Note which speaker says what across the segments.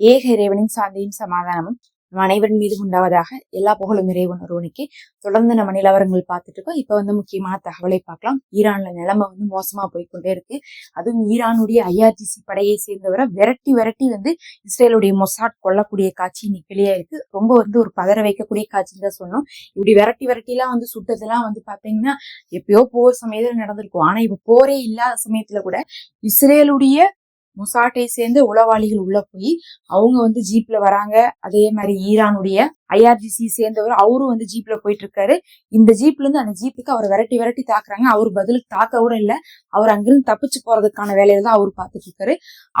Speaker 1: ஏக இறைவனின் சாந்தியும் சமாதானமும் நம் அனைவரின் மீது உண்டாவதாக எல்லா புகழும் இறைவன் ஒருவனுக்கு. தொடர்ந்து நம்ம நிலவரங்கள் பார்த்துட்டு இருக்கோம். இப்ப வந்து முக்கியமான தகவலை பார்க்கலாம். ஈரான்ல நிலைமை வந்து மோசமா போய்க்கொண்டே இருக்கு. அதுவும் ஈரானுடைய ஐஆர்டிசி படையை சேர்ந்தவரை விரட்டி விரட்டி வந்து இஸ்ரேலுடைய மொசாட் கொல்லக்கூடிய காட்சி இன்னைக்கு இருக்கு ரொம்ப வந்து ஒரு பதற வைக்கக்கூடிய காட்சின்னு தான் சொன்னோம் இப்படி விரட்டி விரட்டிலாம் வந்து சுட்டதெல்லாம் வந்து பாத்தீங்கன்னா எப்பயோ போர் சமயத்துல நடந்திருக்கும். ஆனா இப்ப போரே இல்லாத சமயத்துல கூட இஸ்ரேலுடைய மொசாட்டை சேர்ந்த உளவாளிகள் உள்ள போய் அவங்க வந்து ஜீப்ல வராங்க. அதே மாதிரி ஈரானுடைய ஐஆர்ஜிசி சேர்ந்தவர் அவரும் வந்து ஜீப்ல போயிட்டு இருக்காரு இந்த ஜீப்ல இருந்து அந்த ஜீப்புக்கு அவர் விரட்டி விரட்டி தாக்குறாங்க. அவர் பதிலுக்கு தாக்க கூட இல்ல. அவர் அங்கிருந்து தப்பிச்சு போறதுக்கான வேலையில தான் அவர் பார்த்துட்டு இருக்காரு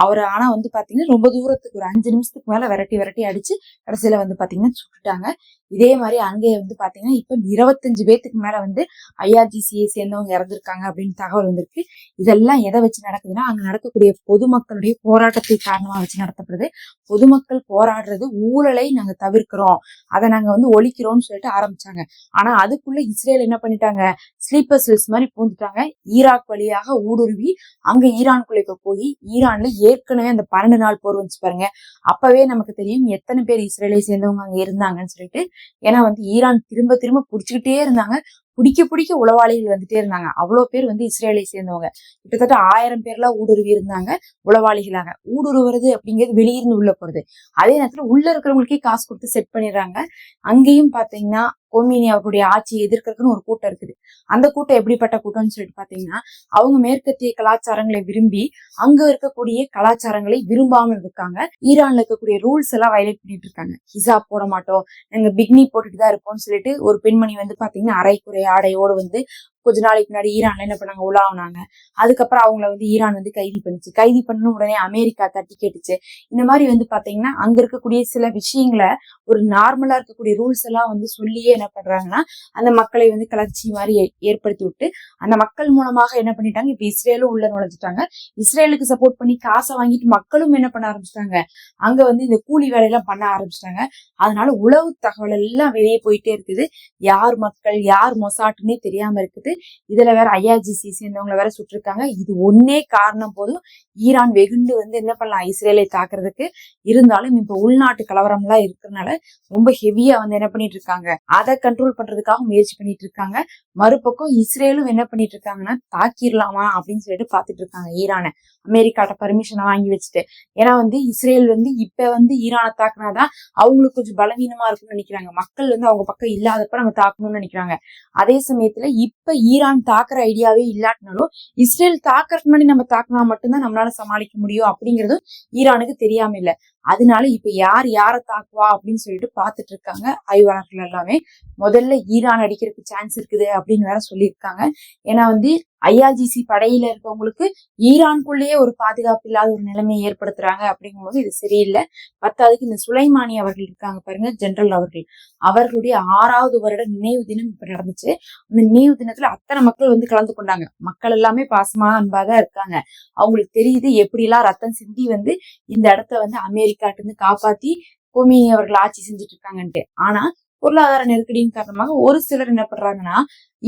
Speaker 1: அவர் ஆனா வந்து பாத்தீங்கன்னா ரொம்ப தூரத்துக்கு ஒரு அஞ்சு நிமிஷத்துக்கு மேல விரட்டி விரட்டி அடிச்சு கடைசியில வந்து பாத்தீங்கன்னா சுட்டுட்டாங்க. இதே மாதிரி அங்கே வந்து பாத்தீங்கன்னா இப்ப இருபத்தஞ்சு பேத்துக்கு மேல வந்து ஐஆர்ஜிசியை சேர்ந்தவங்க இறந்துருக்காங்க அப்படின்னு தகவல் வந்திருக்கு. இதெல்லாம் எதை வச்சு நடக்குதுன்னா அங்க நடக்கக்கூடிய பொதுமக்களுடைய போராட்டத்தை காரணமா வச்சு நடத்தப்படுது. பொதுமக்கள் போராடுறது ஊழலை நாங்க தவிர்க்கிறோம். அதை நாங்க வந்து ஒழிக்கிறோம்னு சொல்லிட்டு ஆரம்பிச்சாங்க. ஆனா அதுக்குள்ள இஸ்ரேல் என்ன பண்ணிட்டாங்க? ஸ்லீப்பர் செல்ஸ் மாதிரி பூந்துட்டாங்க. ஈராக் வழியாக ஊடுருவி அங்க ஈரானுக்குள்ள போய் ஈரான்ல ஏற்கனவே அந்த பன்னெண்டு நாள் போர் வந்துச்சு பாருங்க. அப்பவே நமக்கு தெரியும் எத்தனை பேர் இஸ்ரேலை சேர்ந்தவங்க அங்க இருந்தாங்கன்னு சொல்லிட்டு. ஏன்னா வந்து ஈரான் திரும்ப திரும்ப பிடிச்சிக்கிட்டே இருந்தாங்க. பிடிக்க பிடிக்க உளவாளிகள் வந்துட்டே இருந்தாங்க. அவ்வளவு பேர் வந்து இஸ்ரேலை சேர்ந்தவங்க. கிட்டத்தட்ட ஆயிரம் பேர்லாம் ஊடுருவி இருந்தாங்க உளவாளிகளாக. ஊடுருவுறது அப்படிங்கிறது வெளியிருந்து உள்ள போறது அதே நேரத்துல உள்ள இருக்கிறவங்களுக்கே காசு கொடுத்து செட் பண்ணிடுறாங்க. அங்கேயும் பாத்தீங்கன்னா கோமினி அவருடைய ஆட்சியை எதிர்க்கிறதுக்குன்னு ஒரு கூட்டம் இருக்குது. அந்த கூட்டம் எப்படிப்பட்ட கூட்டம்னு சொல்லிட்டு பாத்தீங்கன்னா அவங்க மேற்கத்திய கலாச்சாரங்களை விரும்பி அங்க இருக்கக்கூடிய கலாச்சாரங்களை விரும்பாமல் இருக்காங்க. ஈரான்ல இருக்கக்கூடிய ரூல்ஸ் எல்லாம் வயலேட் பண்ணிட்டு இருக்காங்க. ஹிசாப் போட மாட்டோம். நாங்க பிக்னி போட்டுட்டு தான் இருப்போம்னு சொல்லிட்டு ஒரு பெண்மணி வந்து பாத்தீங்கன்னா அரைக்குறை ஆடையோடு வந்து கொஞ்ச நாளைக்கு முன்னாடி ஈரான்ல என்ன பண்ணாங்க? உலாவுனாங்க அதுக்கப்புறம் அவங்கள வந்து ஈரான் வந்து கைது பண்ணுச்சு. கைது பண்ண உடனே அமெரிக்கா தட்டி கேட்டுச்சு. இந்த மாதிரி வந்து பாத்தீங்கன்னா அங்க இருக்கக்கூடிய சில விஷயங்களை ஒரு நார்மலா இருக்கக்கூடிய ரூல்ஸ் எல்லாம் வந்து சொல்லியே என்ன பண்றாங்கன்னா அந்த மக்களை வந்து கிளர்ச்சி மாதிரி ஏ- ஏற்படுத்தி விட்டு அந்த மக்கள் மூலமாக என்ன பண்ணிட்டாங்க? இப்ப இஸ்ரேலும் உள்ள நுழைஞ்சிட்டாங்க. இஸ்ரேலுக்கு சப்போர்ட் பண்ணி காசை வாங்கிட்டு மக்களும் என்ன பண்ண ஆரம்பிச்சிட்டாங்க? அங்க வந்து இந்த கூலி வேலையெல்லாம் பண்ண ஆரம்பிச்சிட்டாங்க. அதனால உளவு தகவல் எல்லாம் வெளியே போயிட்டே இருக்குது. யார் மக்கள் யார் மொசாட்டுன்னே தெரியாம இருக்குது. இதுல வேற ஐஆர்ஜிசி சேர்ந்தவங்களை வேற சுட்டிருக்காங்க. இது ஒன்னே காரணம் போதும். ஈரான் வெகுண்டு வந்து என்ன பண்ணலாம்? இஸ்ரேலை தாக்குறதுக்கு இருந்தாலும் இப்ப உள்நாட்டு கலவரம் எல்லாம் இருக்கிறதுனால ரொம்ப ஹெவியா வந்து என்ன பண்ணிட்டு இருக்காங்க அதை கண்ட்ரோல் பண்றதுக்காக முயற்சி பண்ணிட்டு இருக்காங்க மறுபக்கம் இஸ்ரேலும் என்ன பண்ணிட்டு இருக்காங்கன்னா தாக்கிரலாமா அப்படின்னு சொல்லிட்டு பாத்துட்டு இருக்காங்க ஈரானை. அமெரிக்காட்ட பர்மிஷனை வாங்கி வச்சுட்டு. ஏன்னா வந்து இஸ்ரேல் வந்து இப்ப வந்து ஈரானை தாக்குனாதான் அவங்களுக்கு கொஞ்சம் பலவீனமா இருக்கும்னு நினைக்கிறாங்க. மக்கள் வந்து அவங்க பக்கம் இல்லாதப்ப நம்ம தாக்கணும்னு நினைக்கிறாங்க. அதே சமயத்துல இப்ப ஈரான் தாக்குற ஐடியாவே இல்லாட்டினாலும் இஸ்ரேல் தாக்குறதுக்கு முன்னாடி நம்ம தாக்குனா மட்டும்தான் நம்மளால சமாளிக்க முடியும் அப்படிங்கறதும் ஈரானுக்கு தெரியாம இல்லை. அதனால இப்ப யார் யாரை தாக்குவா அப்படின்னு சொல்லிட்டு பாத்துட்டு இருக்காங்க. ஆய்வாளர்கள் எல்லாமே. முதல்ல ஈரான் அடிக்கிறதுக்கு சான்ஸ் இருக்குது அப்படின்னு வேற சொல்லியிருக்காங்க. ஏன்னா வந்து ஐஆர்ஜிசி படையில இருக்கவங்களுக்கு ஈரான்குள்ளேயே ஒரு பாதுகாப்பு இல்லாத ஒரு நிலைமையை ஏற்படுத்துறாங்க அப்படிங்கும்போது இது சரியில்லை. பத்தாவதுக்கு இந்த சுலைமானி அவர்கள் இருக்காங்க பாருங்க ஜெனரல் அவர்கள். அவர்களுடைய ஆறாவது வருட நினைவு தினம் இப்ப நடந்துச்சு. அந்த நினைவு தினத்துல அத்தனை மக்கள் வந்து கலந்து கொண்டாங்க. மக்கள் எல்லாமே பாசமா அன்பாதான் இருக்காங்க. அவங்களுக்கு தெரியுது எப்படிலாம் ரத்தம் சிந்தி வந்து இந்த இடத்த வந்து அமெரிக்காட்டு இருந்து காப்பாத்தி கோமியை அவர்கள் ஆட்சி செஞ்சுட்டு இருக்காங்கன்ட்டு. ஆனா பொருளாதார நெருக்கடியின் காரணமாக ஒரு சிலர் என்ன பண்றாங்கன்னா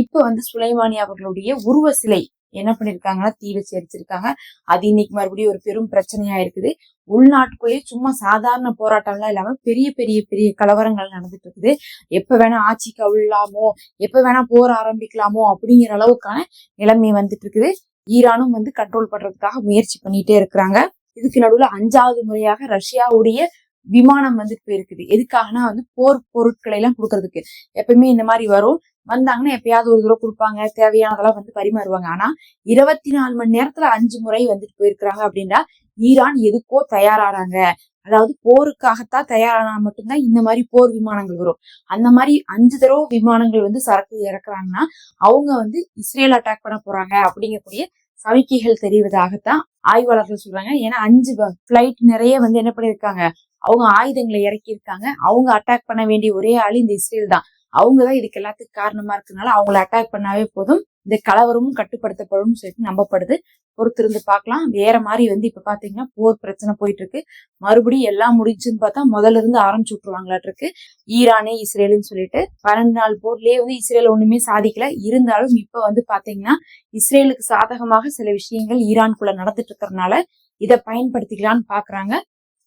Speaker 1: இப்ப வந்து சுலைமானி அவர்களுடைய உருவ சிலை என்ன பண்ணிருக்காங்கன்னா தீ வச்சு எரிச்சிருக்காங்க. அது இன்னைக்கு மறுபடியும் ஒரு பெரும் பிரச்சனையா இருக்குது. உள்நாட்டுக்குள்ளேயே சும்மா சாதாரண போராட்டம்லாம் இல்லாம பெரிய பெரிய பெரிய கலவரங்கள் நடந்துட்டு இருக்குது. எப்ப வேணா ஆட்சி கவிழலாமோ எப்ப வேணா போர் ஆரம்பிக்கலாமோ அப்படிங்கிற அளவுக்கான நிலைமை வந்துட்டு இருக்குது. ஈரானும் வந்து கண்ட்ரோல் பண்றதுக்காக முயற்சி பண்ணிட்டே இருக்கிறாங்க. இதுக்கு நடுவுல அஞ்சாவது முறையாக ரஷ்யாவுடைய விமானம் வந்துட்டு போயிருக்குது. எதுக்காகனா வந்து போர் பொருட்களை எல்லாம் கொடுக்கறதுக்கு. எப்பயுமே இந்த மாதிரி வரும். வந்தாங்கன்னா எப்பயாவது ஒரு தடவை கொடுப்பாங்க. தேவையானதெல்லாம் வந்து பரிமாறுவாங்க. ஆனா இருபத்தி நாலு மணி நேரத்துல அஞ்சு முறை வந்துட்டு போயிருக்கிறாங்க அப்படின்னா ஈரான் எதுக்கோ தயாராறாங்க. அதாவது போருக்காகத்தான் தயாரானா மட்டும்தான் இந்த மாதிரி போர் விமானங்கள் வரும். அந்த மாதிரி அஞ்சு தடவை விமானங்கள் வந்து சரக்கு இறக்குறாங்கன்னா அவங்க வந்து இஸ்ரேல் அட்டாக் பண்ண போறாங்க அப்படிங்கக்கூடிய சவிக்கைகள் தெரிவதாகத்தான் ஆய்வாளர்கள் சொல்றாங்க. ஏன்னா அஞ்சு பிளைட் நிறைய வந்து என்ன பண்ணிருக்காங்க அவங்க ஆயுதங்களை இறக்கியிருக்காங்க. அவங்க அட்டாக் பண்ண வேண்டிய ஒரே ஆளு இந்த இஸ்ரேல் தான். அவங்க தான் இதுக்கு எல்லாத்துக்கும் காரணமா இருக்கிறதுனால அவங்கள அட்டாக் பண்ணாவே போதும். இந்த கலவரமும் கட்டுப்படுத்தப்படும் சொல்லிட்டு நம்பப்படுது. பொறுத்திருந்து பார்க்கலாம். வேற மாதிரி வந்து இப்ப பாத்தீங்கன்னா போர் பிரச்சனை போயிட்டு இருக்கு மறுபடியும் எல்லாம் முடிஞ்சுன்னு பார்த்தா முதல்ல இருந்து ஆரம்பிச்சு விட்டுருவாங்களாட்டு இருக்கு ஈரானே இஸ்ரேலுன்னு சொல்லிட்டு பன்னெண்டு நாள் போர்லயே வந்து இஸ்ரேல் ஒண்ணுமே சாதிக்கல. இருந்தாலும் இப்ப வந்து பாத்தீங்கன்னா இஸ்ரேலுக்கு சாதகமாக சில விஷயங்கள் ஈரானுக்குள்ள நடந்துட்டு இருக்கிறதுனால இதை பயன்படுத்திக்கலாம்னு பாக்குறாங்க.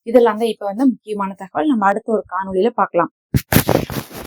Speaker 1: இதெல்லாம் தான் இப்ப வந்து முக்கியமான தகவல். நம்ம அடுத்த ஒரு காணொலியில பார்க்கலாம்